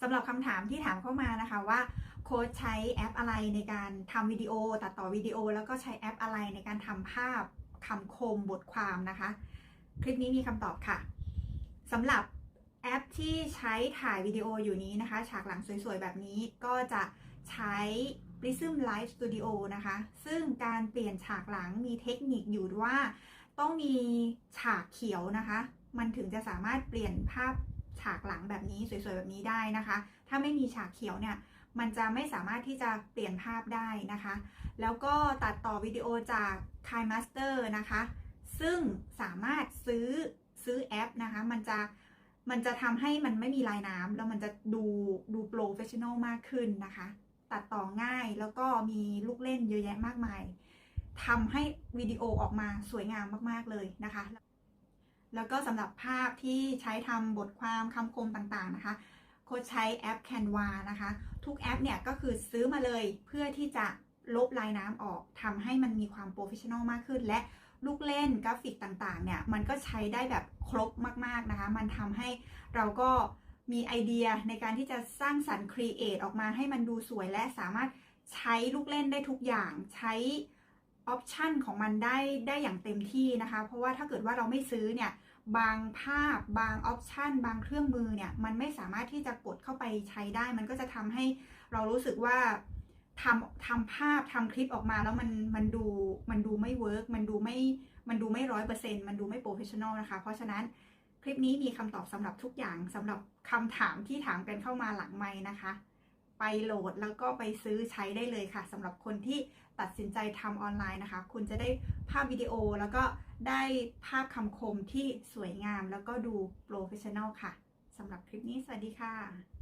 สำหรับคำถามที่ถามเข้ามานะคะว่าโค้ชใช้แอปอะไรในการทำวิดีโอตัดต่อวิดีโอ แล้วก็ใช้แอปอะไรในการทำภาพคำคมบทความนะคะ คลิปนี้มีคำตอบค่ะสำหรับแอปที่ใช้ถ่ายวิดีโออยู่นี้นะคะ ฉากหลังสวยๆ แบบนี้ก็จะใช้ Prism Live Studio นะคะ ซึ่งการเปลี่ยนฉากหลังมีเทคนิคอยู่ว่า ต้องมีฉากเขียวนะคะ มันถึงจะสามารถเปลี่ยนภาพ ฉากหลังแบบนี้สวยๆแบบนี้ได้นะคะ ถ้าไม่มีฉากเขียวเนี่ยมันจะไม่สามารถที่จะเปลี่ยนภาพได้นะคะ แล้วก็ตัดต่อวิดีโอจาก k i m a s t e r นะคะ ซึ่งสามารถซื้อซื้อแอปนะคะ มันจะมันจะทำให้มันไม่มีลายน้ำแล้วมันจะดูดูโปรเฟชชั่นอลมากขึ้นนะคะ ตัดต่อง่ายแล้วก็มีลูกเล่นเยอะแยะมากมายทำให้วิดีโอออกมาสวยงามมากๆเลยนะคะ แล้วก็สำหรับภาพที่ใช้ทำบทความคำคมต่างๆนะคะโค้ชใช้แอป Canva นะคะ ทุกแอปเนี่ยก็คือซื้อมาเลยเพื่อที่จะลบลายน้ำออกทำให้มันมีความโปรเฟชชั่นอลมากขึ้น และลูกเล่นกราฟิกต่างๆเนี่ยมันก็ใช้ได้แบบครบมากๆนะคะ มันทำให้เราก็มีไอเดียในการที่จะสร้างสรรค์ครีเอทออกมาให้มันดูสวยและสามารถใช้ลูกเล่นได้ทุกอย่างใช้ ออปชันของมันได้ได้อย่างเต็มที่นะคะ เพราะว่าถ้าเกิดว่าเราไม่ซื้อเนี่ยบางภาพบางออปชันบางเครื่องมือเนี่ยมันไม่สามารถที่จะกดเข้าไปใช้ได้ มันก็จะทำให้เรารู้สึกว่าทำทำภาพทำคลิปออกมาแล้วมันมันดูมันดูไม่เวิร์กมันดูไม่มันดูไม่ร้อยเปอร์เซ็นต์มันดูไม่โปรเฟชชั่นอลนะคะ เพราะฉะนั้นคลิปนี้มีคำตอบสำหรับทุกอย่างสำหรับคำถามที่ถามกันเข้ามาหลังไม้นะคะ ไปโหลดแล้วก็ไปซื้อใช้ได้เลยค่ะสำหรับคนที่ตัดสินใจทำออนไลน์นะคะ คุณจะได้ภาพวิดีโอแล้วก็ได้ภาพคำคมที่สวยงามแล้วก็ดูโปรเฟชชั่นอลค่ะสำหรับคลิปนี้สวัสดีค่ะ